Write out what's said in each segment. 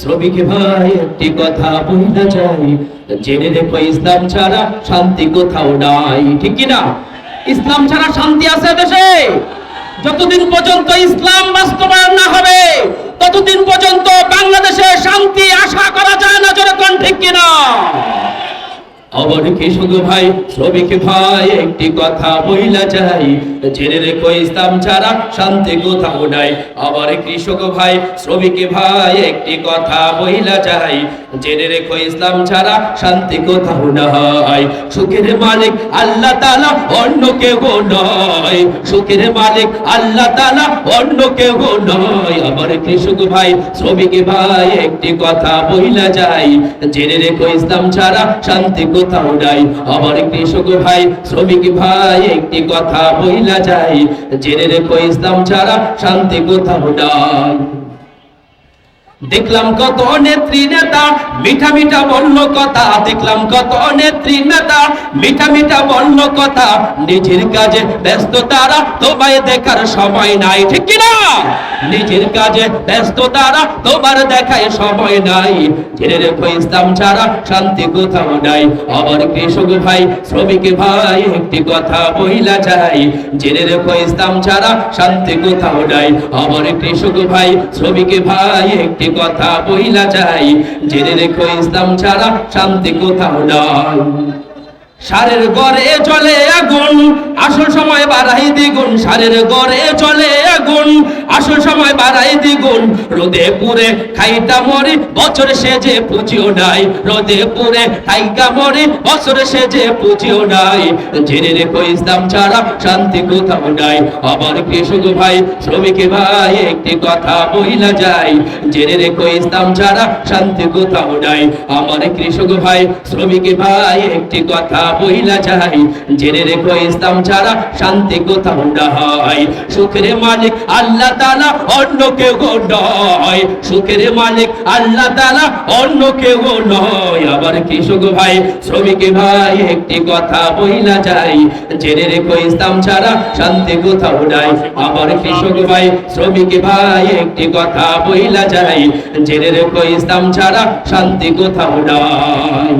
শ্রমিক ভাই, একটি কথা জেনে ইসলাম ছাড়া শান্তি কোথাও নাই, ঠিক ইসলাম ছাড়া শান্তি আছে দেশে। যতদিন পর্যন্ত ইসলাম বাস্তবায়ন না হবে, ততদিন পর্যন্ত বাংলাদেশে শান্তি আশা করা যায় না যেরকম ঠিক কিনা? আবার কৃষক ভাই? শ্রমিক ভাই, একটি কথা বইলা যাই। জেনে রেখো ইসলাম ছাড়া শান্তি কোথাও নাই। আবার কৃষক ভাই, শ্রমিক ভাই, একটি কথা বইলা যাই। জেনে রেখো ইসলাম ছাড়া শান্তি কোথাও নাই। সুখের মালিক আল্লাহ তালা অন্য কেউ নয়। সুখের মালিক আল্লাহ তাআলা অন্য কেউ নয়। আবার কৃষক ভাই, শ্রমিক ভাই, একটি কথা বইলা যাই। জেনে রেখো ইসলাম ছাড়া শান্তি কোথাও নাই আমার কৃষক ভাই, শ্রমিক ভাই, একটি কথা বইলা যাই। জেনে রেখো ইসলাম ছাড়া শান্তি কোথাও নাই। দেখলাম কত নেত্রী নেতা, মিঠা মিঠা বলল কথা। দেখলাম কত নেত্রী নেতা, মিঠা মিঠা বলল কথা। নিজের কাজে ব্যস্ত তারা, তোমায় দেখার সময় নাই, ঠিক কি না নিজের কাজে ব্যস্ত তারা, তোমার দেখায় সময় নাই। জেনে রেখো ইসলাম ছাড়া শান্তি কোথাও নাই। আমার কৃষক ভাই, শ্রমিক ভাই, একটি কথা বইলা যাই জেনে রেখো ইসলাম ছাড়া শান্তি কোথাও নাই। আমার কৃষক ভাই, শ্রমিক ভাই, একটি কথা বইলা যাই। জেনে রেখো ইসলাম ছাড়া শান্তি কোথাও নাই সারের গড়ে চলে আগুন, আসল সময় বাড়াই দ্বিগুণ। সারের গড়ে চলে আগুন, আসল সময় বাড়াই দ্বিগুণ। রোদে পুরে খাইটা মরে, বছর সেজে পুজিও নাই। রোদে পুরে খাইটা মরে, বছর সেজে পুজিও নাই। জেনে রেখো ইসলাম ছাড়া শান্তি কোথাও নাই। আবার কৃষক ভাই, শ্রমিক ভাই, একটি কথা বইলা যায় জেনে রেখো ইসলাম ছাড়া শান্তি কোথাও নাই। আমার কৃষক ভাই, শ্রমিক ভাই, একটি কথা বইলা যায় জেনে রেখো ইসলাম ছাড়া শান্তি কোথাও নাই। সুখের মালিক আল্লাহ তাআলা, অন্য কেউ নয়। সুখের মালিক আল্লাহ তাআলা, অন্য কেউ নয়। আবার কৃষক ভাই? শ্রমিক ভাই, একটি কথা বইলা যায় জেনে রেখো ইসলাম ছাড়া শান্তি কোথাও নাই। আবার কৃষক ভাই? শ্রমিক ভাই, একটি কথা বইলা যায় জেনে রেখো ইসলাম ছাড়া শান্তি কোথাও নাই।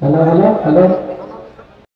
Hello hello hello.